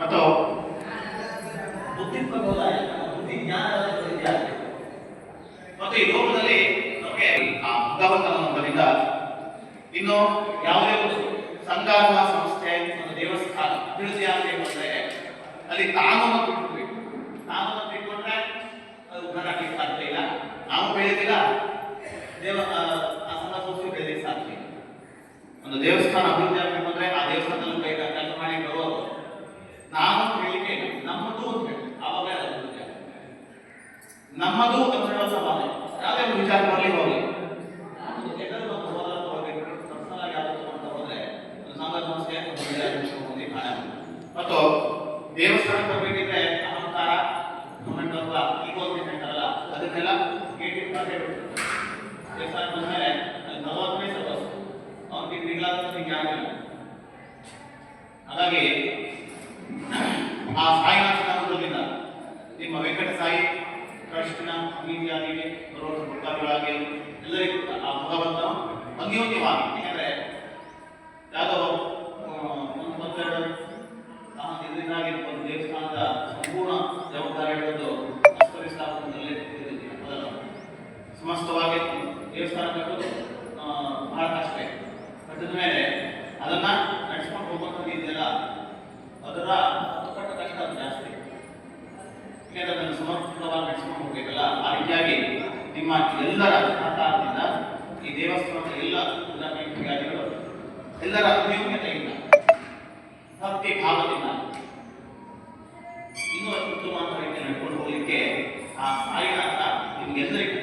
ಮತ್ತು ಬುದ್ಧಿ ಪ್ರಬೋಧಾಯ ಬುದ್ಧಿ ಆಗಬೇಕು ಮತ್ತು ಈ ಲೋಕದಲ್ಲಿ ನಮಗೆ ಆ ಭಗವಂತನ ನಂಬರಿಂದ ಇನ್ನು ಯಾವುದೇ ಒಂದು ಸಂಘ ಸಂಸ್ಥೆ ಒಂದು ದೇವಸ್ಥಾನ ಅಭಿವೃದ್ಧಿ ಆಗಬೇಕು ಅಂದ್ರೆ ಅಲ್ಲಿ ಕಾನೂನು ಬಿಟ್ಕೊಡ್ಬೇಕು ಕಾನೂನು ಬಿಟ್ಕೊಂಡ್ರೆ ಅದು ಉದ್ಧಾರ ಆಗ್ಲಿಕ್ಕೆ ಇಲ್ಲ. ನಾವು ಬೆಳೆದಿಲ್ಲ. ದೇವ, ಆ ಸಂಘ ಸಂಸ್ಥೆ ಬೆಳೆಯಲಿಕ್ಕೆ ಸಾಧ್ಯ ಒಂದು ದೇವಸ್ಥಾನ ಅಭಿವೃದ್ಧಿ ಆಗಬೇಕು ಅಂದ್ರೆ ಆ ದೇವಸ್ಥಾನದಲ್ಲಿ ನಮ್ಮದು ಅಂತ ಹೇಳಿ ಆವಾಗ ಅದು ಅಭಿವೃದ್ಧಿ ಆಗುತ್ತೆ. ನಮ್ಮದು ಅಂತ ಹೇಳೋ ಸವಾಲು ಯಾವುದೇ ಒಂದು ವಿಚಾರ ಬರಲಿ ಹೋಗಲಿ ಒಂದು ಎಲ್ಲರೂ ಒಂದು ಹೋರಾಟ ಹೋಗ್ಬೇಕು ಪರ್ಸನಲ್ ಆಗಿ ಯಾವ್ದು ತಗೊಂತ ಹೋದ್ರೆ ಒಂದು ಸಂಘ ಸಂಸ್ಥೆ ಒಂದು ವಿಚಾರ ಕಾರಣ ಮತ್ತು ದೇವಸ್ಥಾನ ಬರಬೇಕಿದ್ರೆ ಅಹಂಕಾರ ಕಮೆಂಟ್ ಅಥವಾ ಈಗೋ ಅಂತ ಹೇಳ್ತಾರಲ್ಲ ಅದನ್ನೆಲ್ಲ ಗೇಟಿಗೆ ಕಾಟೆ ದೇವಸ್ಥಾನ ಬಂದ್ಮೇಲೆ ಅಲ್ಲಿ ನಲವತ್ತನೇ ಸದಸ್ಯ ಅವನಿಗೆ ನಿಗ್ಲಾದ ಯಾರಿಲ್ಲ ಹಾಗಾಗಿ ಆ ಸಾಯಿನಾಥ ನಾಮದಲ್ಲಿಂದ ನಿಮ್ಮ ವೆಂಕಟ ಸಾಯಿ, ಕೃಷ್ಣ ಇತ್ಯಾದಿಗೆ ಬರುವ ಭಕ್ತಾದಿಗಳಾಗಿ ಎಲ್ಲರಿಗೂ ಆ ಭಗವಂತ ಅನ್ಯೋನ್ಯವಾಗಿ ಯಾಕಂದರೆ ಯಾವುದೋ ಆ ಇದರಿಂದಾಗಿ ಒಂದು ದೇವಸ್ಥಾನದ ಸಂಪೂರ್ಣ ಜವಾಬ್ದಾರಿ ಅಸ್ತವ್ಯಸ್ತಾಪದಲ್ಲಿ ಅದಲ್ಲ ಸಮಸ್ತವಾಗಿ ದೇವಸ್ಥಾನ ಕಟ್ಟೋದು ಕ್ಷೇತ್ರದಲ್ಲಿ ಸಮರ್ಪಕವಾಗಿ ನಡೆಸಿಕೊಂಡು ಹೋಗಿರಲ್ಲ ಆ ರೀತಿಯಾಗಿ ನಿಮ್ಮ ಎಲ್ಲರ ಸಹಕಾರದಿಂದ ಈ ದೇವಸ್ಥಾನದ ಎಲ್ಲ ಪೂಜಾಧಿಕಾರಿಗಳು ಎಲ್ಲರ ಅನ್ಯೋನ್ಯತೆಯಿಂದ ಭಕ್ತಿ ಭಾವದಿಂದ ಇನ್ನೂ ಅತ್ಯುತ್ತಮವಾದ ರೀತಿಯಲ್ಲಿ ನಡ್ಕೊಂಡು ಹೋಗಲಿಕ್ಕೆ ಆ ಸಾಯಿನಾಥ ನಿಮಗೆಲ್ಲರಿಗೂ